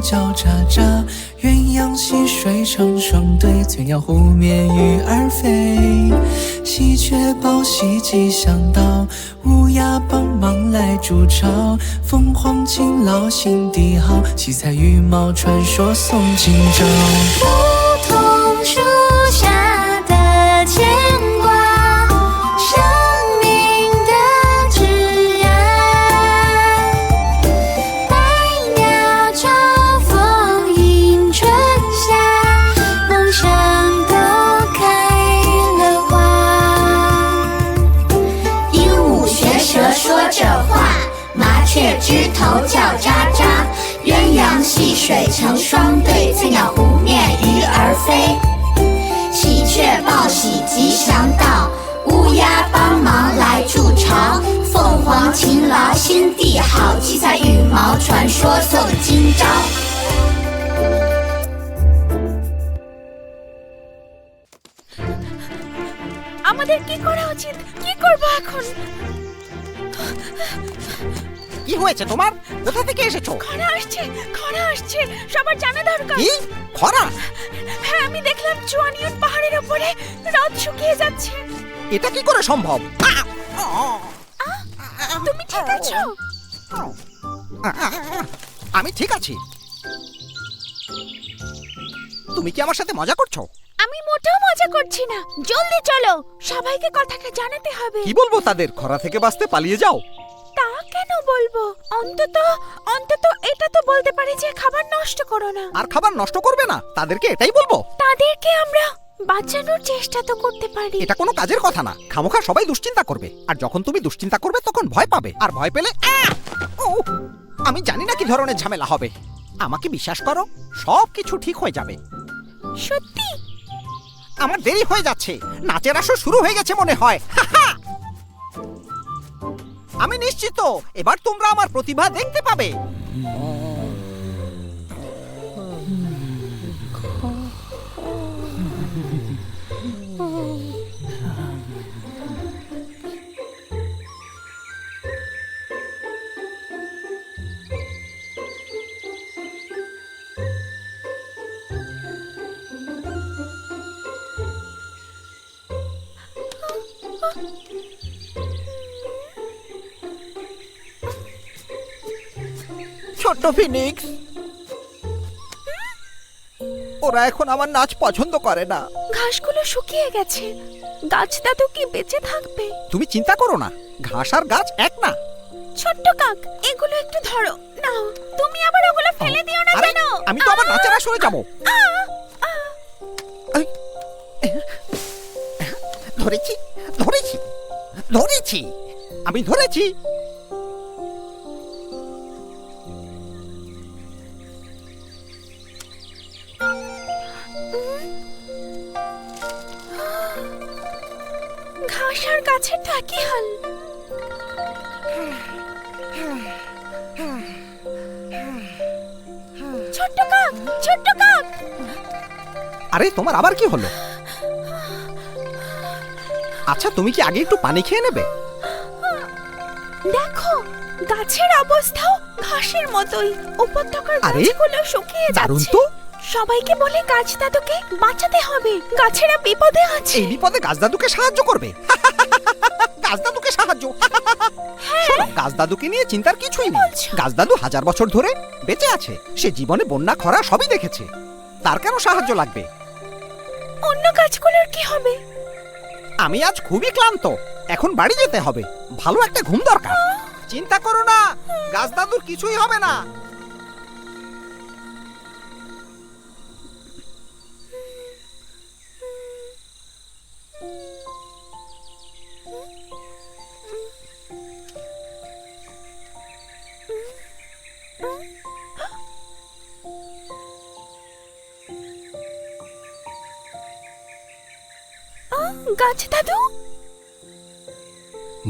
叫喳喳，鸳鸯戏水成双对，翠鸟湖面鱼儿飞。喜鹊报喜吉祥到，乌鸦帮忙来筑巢。凤凰勤劳心地好，七彩羽毛传说送今朝。梧桐树下勤劳心地好，七彩羽毛传说送今朝。 আমাদের কি করা উচিত কি করব এখন কি হয়েছে তোমার কোথা থেকে এসেছো খরা আসছে খরা আসছে সবার জানা দরকার কি খরা হ্যাঁ আমি দেখলাম চুয়ানিয়ন পাহাড়ের উপরে রথ শুকিয়ে যাচ্ছে এটা কি করে সম্ভব আহ! তুমি ঠিক আছো? আমি ঠিক আছি। তুমি কি আমার সাথে মজা করছ? আমি মোটেও মজা করছি না। জলদি চলো সবাইকে কথাটা জানাতে হবে। কি বলব তাদের? খরা থেকে বাঁচতে পালিয়ে যাও। তা কেন বলব? অন্তত অন্তত এটা তো বলতে পারি যে খাবার নষ্ট করো না। আর খাবার নষ্ট করবে না। তাদেরকে এটাই বলব। তাদেরকে আমরা বাঁচানোর চেষ্টা তো করতে পারি। এটা কোনো কাজের কথা না। খামোখা সবাই দুশ্চিন্তা করবে। আর যখন তুমি দুশ্চিন্তা করবে তখন ভয় পাবে। আর ভয় পেলে আহ! আমি জানি না কি ধরনের ঝামেলা হবে। আমাকে বিশ্বাস করো সব কিছু ঠিক হয়ে যাবে। সত্যি? আমার দেরি হয়ে যাচ্ছে। নাচের আসর শুরু হয়ে গেছে মনে হয়! আমি নিশ্চিত এবার তোমরা আমার প্রতিভা দেখতে পাবে। ছোট্ট ফিনিক্স। ওরা এখন আমার নাচ পছন্দ করে না। ঘাসগুলো শুকিয়ে গেছে। গাছটা তো কি বেঁচে থাকবে? তুমি চিন্তা করো না ঘাস আর গাছ এক না। ছোট্ট কাক এগুলো একটু ধরো। নাও তুমি আবার ওগুলো ফেলে দিও না আরে, যেন। আমি তো আবার নাচের আসরে যাব। ধরেছি ধরেছি ধরেছি। আমি ধরেছি। গাছের তো একই হাল। ছোট্ট কাক ছোট্ট কাক! আরে তোমার আবার কি হলো? আচ্ছা তুমি কি আগে একটু পানি খেয়ে নেবে? দেখো গাছের অবস্থাও ঘাসের মতোই। উপত্যকার গাছগুলো শুকিয়ে যাচ্ছে। তো। সবাইকে বলে গাছ দাদুকে বাঁচাতে হবে। গাছেরা বিপদে আছে। এই বিপদে গাছ দাদুকে সাহায্য করবে। গাছদাদুকে সাহায্য। শোনো গাছদাদুকে নিয়ে চিন্তার কিছুই নেই। গাছদাদু হাজার বছর ধরে বেঁচে আছে। সে জীবনে বন্যা খরা সবই দেখেছে। তার কেন সাহায্য লাগবে? অন্য গাছগুলোর কি হবে? আমি আজ খুবই ক্লান্ত। এখন বাড়ি যেতে হবে। ভালো একটা ঘুম দরকার। চিন্তা করো না গাছদাদুর কিছুই হবে না। গাছ দাদু?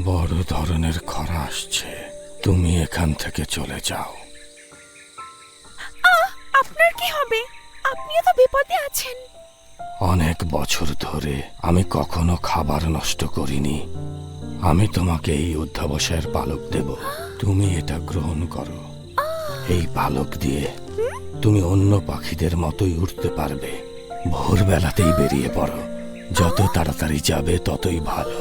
বড় ধরনের খরা আসছে। তুমি এখান থেকে চলে যাও। আপনার কি হবে? আপনিও তো বিপদে আছেন। অনেক বছর ধরে আমি কখনো খাবার নষ্ট করিনি। আমি তোমাকে এই অধ্যাবসায়ের পালক দেব। তুমি এটা গ্রহণ করো। এই পালক দিয়ে তুমি অন্য পাখিদের মতোই উঠতে পারবে। ভোরবেলাতেই বেরিয়ে পড়ো। যত তাড়াতাড়ি যাবে ততই ভালো।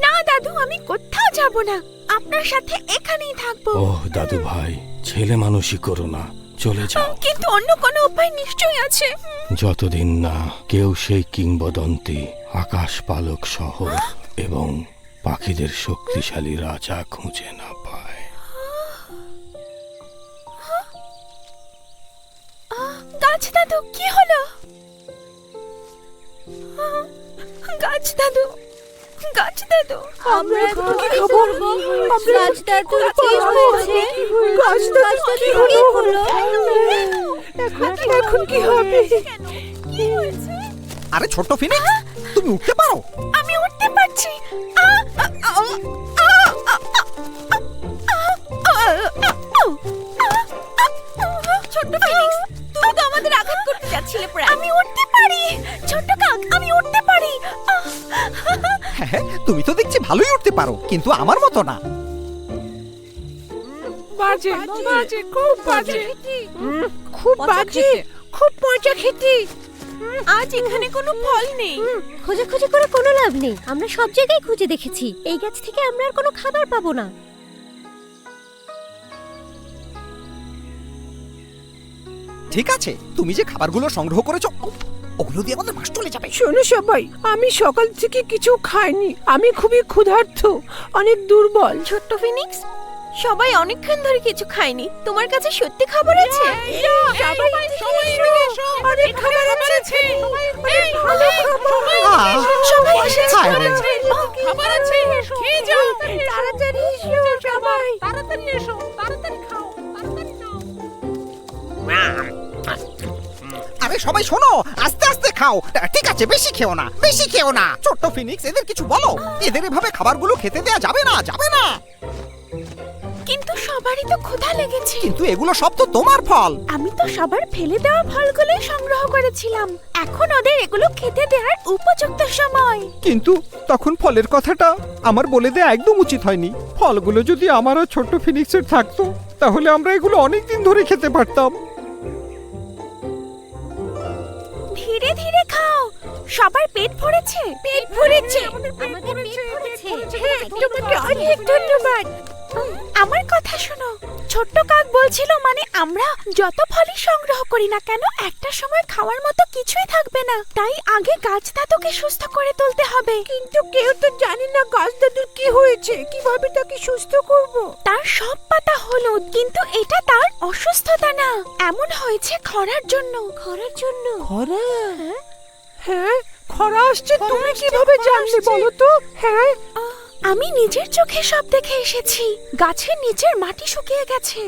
না দাদু আমি কোথাও যাব না। আপনার সাথে এখানেই থাকব। ওহ দাদু ভাই ছেলে মানুষই করো না। চলে যাও। কিন্তু অন্য কোনো উপায় নিশ্চয়ই আছে। যতদিন না কেউ সেই কিংবদন্তি আকাশ পালক শহর এবং পাখিদের শক্তিশালী রাজা খুঁজে না পায়। গাছ দাদু কি হলো গাছ আমরা কি কি হয়েছে কি হলো এখন এখন কি হবে আরে ছোট ফিনিক্স তুমি উঠতে পারো আমি উঠতে পারছি ছোট ফিনিক্স তুমি তো আমাদের আঘাত করতে যাচ্ছিলে প্রায় আমি উঠতে পারি ছোট হ্যাঁ তুমি তো দেখছি ভালোই উঠতে পারো কিন্তু আমার মতো না। বাজে বাজে। খুব বাজে। খুব বাজে খুব মজা খেতে। আজ এখানে কোনো ফল নেই। খোঁজাখুঁজি করে কোনো লাভ নেই। আমরা সব জায়গায় খুঁজে দেখেছি। এই গাছ থেকে আমরা আর কোনো খাবার পাবো না। ঠিক আছে তুমি যে খাবারগুলো সংগ্রহ করেছ ওগুলো দিয়ে আমাদের মাস চলে যাবে। শোনো সবাই আমি সকাল থেকে কিছু খাইনি। আমি খুবই ক্ষুধার্ত অনেক দুর্বল। ছোট্ট ফিনিক্স সবাই অনেকক্ষণ ধরে কিছু খায়নি। তোমার কাছে সত্যি খাবার আছে? অনেক খাবার আছে। ভালো সবাই এসেছে খাবার আছে। খেয়ে যাও। তাড়াতাড়ি এসো সবাই। তাড়াতাড়ি এসো। তাড়াতাড়ি খাও। তাড়াতাড়ি নাও আরে সবাই শোনো আস্তে আস্তে খাও। ঠিক আছে বেশি খেও না বেশি খেও না। ছোট্ট ফিনিক্স এদের কিছু বলো? এদের এভাবে খাবারগুলো খেতে দেয়া যাবে না যাবে না। কিন্তু সবারই তো ক্ষুধা লেগেছে। কিন্তু এগুলো সব তো তোমার ফল। আমি তো সবার ফেলে দেওয়া ফলগুলো সংগ্রহ করেছিলাম। এখন ওদের এগুলো খেতে দেওয়ার উপযুক্ত সময়। কিন্তু তখন ফলের কথাটা আমার বলে দেয়া একদম উচিত হয়নি। ফলগুলো যদি আমারও ছোট্ট ফিনিক্সের থাকতো তাহলে আমরা এগুলো অনেক দিন ধরে খেতে পারতাম। ধীরে ধীরে খাও। সবার পেট ভরেছে? পেট ভরেছে। আমাদের পেট ভরেছে। তোমাকে অনেক ধন্যবাদ। আমার কথা শোনো। ছোট্ট কাক বলছিল মানে আমরা যত ফলই সংগ্রহ করি না কেন একটা সময় খাওয়ার মতো কিছুই থাকবে না। তাই আগে গাছ দাদুকে সুস্থ করে তুলতে হবে। কিন্তু কেউ তো জানি না গাছ দাদুর কি হয়েছে কীভাবে তাকে সুস্থ করব? তার সব পাতা হলুদ কিন্তু এটা তার অসুস্থতা না। এমন হয়েছে খরার জন্য। খরার জন্য? খরা? হ্যাঁ? খরা আসছে তুমি কীভাবে জানলে বলো তো? হ্যাঁ? আমি নিজের চোখে সব দেখে এসেছি। গাছের নিচের মাটি শুকিয়ে গেছে।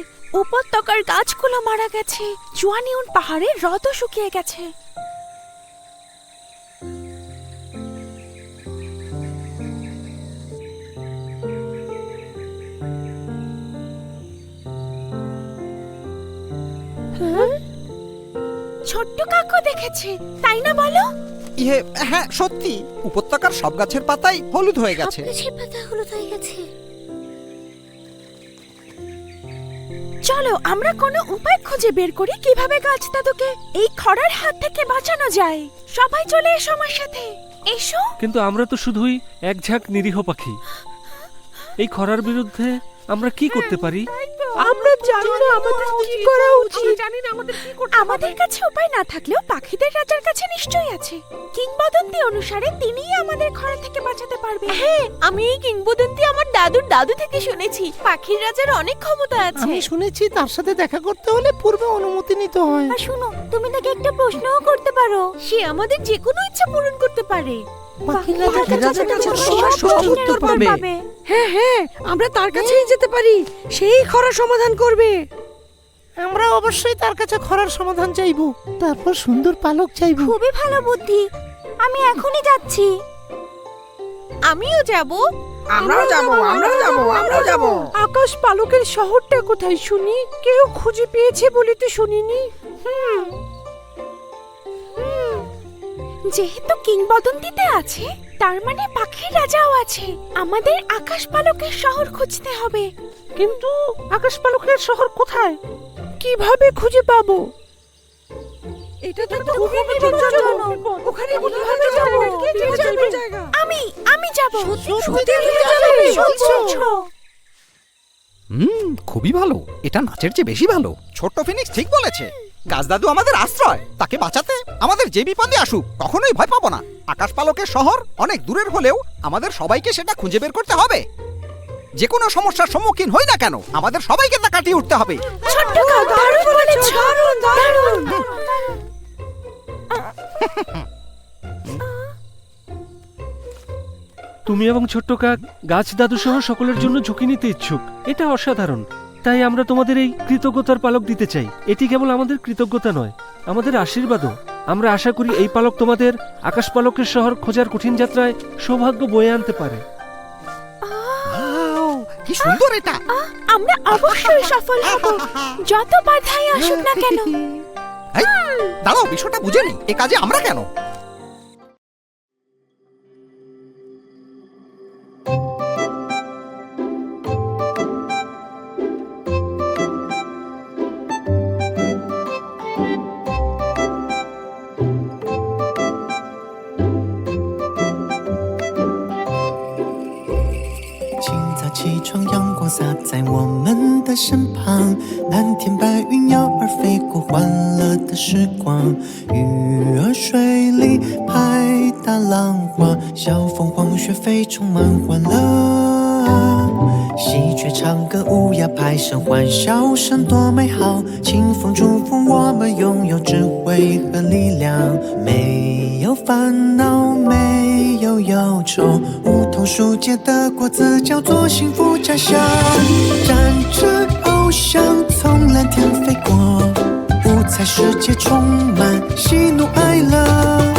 উপত্যকার গাছগুলো মারা গেছে। জুয়ানিউন পাহাড়ের হ্রদও শুকিয়ে গেছে। ছোট্ট কাকু দেখেছে, তাই না বলো? ইয়ে হ্যাঁ সত্যি উপত্যকার সব গাছের পাতাই হলুদ হয়ে গেছে। গাছের পাতা হলুদ হয়ে গেছে। চলো আমরা কোনো উপায় খুঁজে বের করি কীভাবে গাছ দাদুকে এই খরার হাত থেকে বাঁচানো যায়। সবাই চলে এসো আমার সাথে। এসো। কিন্তু আমরা তো শুধুই এক ঝাঁক নিরীহ পাখি। এই খরার বিরুদ্ধে আমরা কি করতে পারি? আমরা জানি না আমাদের কি করা উচিত। জানি না আমাদের কাছে উপায় না থাকলেও পাখিদের রাজার কাছে নিশ্চয়ই আছে। কিংবদন্তি অনুসারে তিনিই আমাদের খরা থেকে বাঁচাতে পারবে। হ্যাঁ আমি এই কিংবদন্তি আমার দাদুর দাদু থেকে শুনেছি। পাখির রাজার অনেক ক্ষমতা আছে। আমি শুনেছি তার সাথে দেখা করতে হলে পূর্বে অনুমতি নিতে হয়। আর শুনো তুমি তাকে একটা প্রশ্নও করতে পারো। সে আমাদের যে কোনো ইচ্ছা পূরণ করতে পারে। পাখির রাজার কাছে সব সব উত্তর উত্তর পাবে। পাবে। হ্যাঁ হ্যাঁ আমরা তার কাছেই যেতে পারি। সেই খরা সমাধান করবে। আমরা অবশ্যই তার কাছে খরার সমাধান চাইব। তারপর সুন্দর পালক চাইব। খুবই ভালো বুদ্ধি। আমি এখনই যাচ্ছি। আমিও যাব। আমরাও যাব আমরাও যাব আমরাও যাব। আকাশ পালকের শহরটা কোথায় শুনি? কেউ খুঁজে পেয়েছে বলে তো শুনিনি। হুম যেহেতু কিংবদন্তিতে আছে তার মানে পাখির রাজাও আছে। আমাদের আকাশ পালকের শহর খুঁজতে হবে। কিন্তু আকাশ পালকের শহর কোথায়? কীভাবে খুঁজে পাবো? এটা তো খুবই বিপজ্জনক ওখানে কীভাবে যাব কে যাবে আমি আমি যাব। সত্যি তুমি যাবে। হুম খুবই ভালো। এটা নাচের চেয়ে বেশি ভালো। ছোট্ট ফিনিক্স ঠিক বলেছে। গাছ দাদু আমাদের আশ্রয়। তাকে বাঁচাতে আমাদের যে বিপদে আসুক কখনোই ভয় পাবো না। আকাশ পালকের শহর অনেক দূরের হলেও আমাদের সবাইকে সেটা খুঁজে বের করতে হবে। যে কোনো সমস্যার সম্মুখীন হই না কেন আমাদের সবাইকে তা কাটিয়ে উঠতে হবে। তুমি এবং ছোট্ট কাক গাছ দাদু সহ সকলের জন্য ঝুঁকি নিতে ইচ্ছুক। এটা অসাধারণ। তাই আমরা তোমাদের এই কৃতজ্ঞতার পালক দিতে চাই। এটি কেবল আমাদের কৃতজ্ঞতা নয় আমাদের আশীর্বাদও। আমরা আশা করি এই পালক তোমাদের আকাশ পালকের শহর খোঁজার কঠিন যাত্রায় সৌভাগ্য বয়ে আনতে পারে। কি সুন্দর এটা। আমরা অবশ্যই সফল হব। যত বাধাই আসুক না কেন। দাঁড়াও বিষয়টা বুঝে নি। এ কাজে আমরা কেন “蓝天白云，鸟儿飞过，欢乐的时光。鱼儿水里拍打浪花，小凤凰学飞，充满欢乐。喜鹊唱歌，乌鸦拍声，欢笑声多美好。清风祝福我们拥有智慧和力量，没有烦恼，没有忧愁。梧桐树结的果子叫做幸福家乡。站着像，从蓝天飞过，五彩世界充满喜怒哀乐。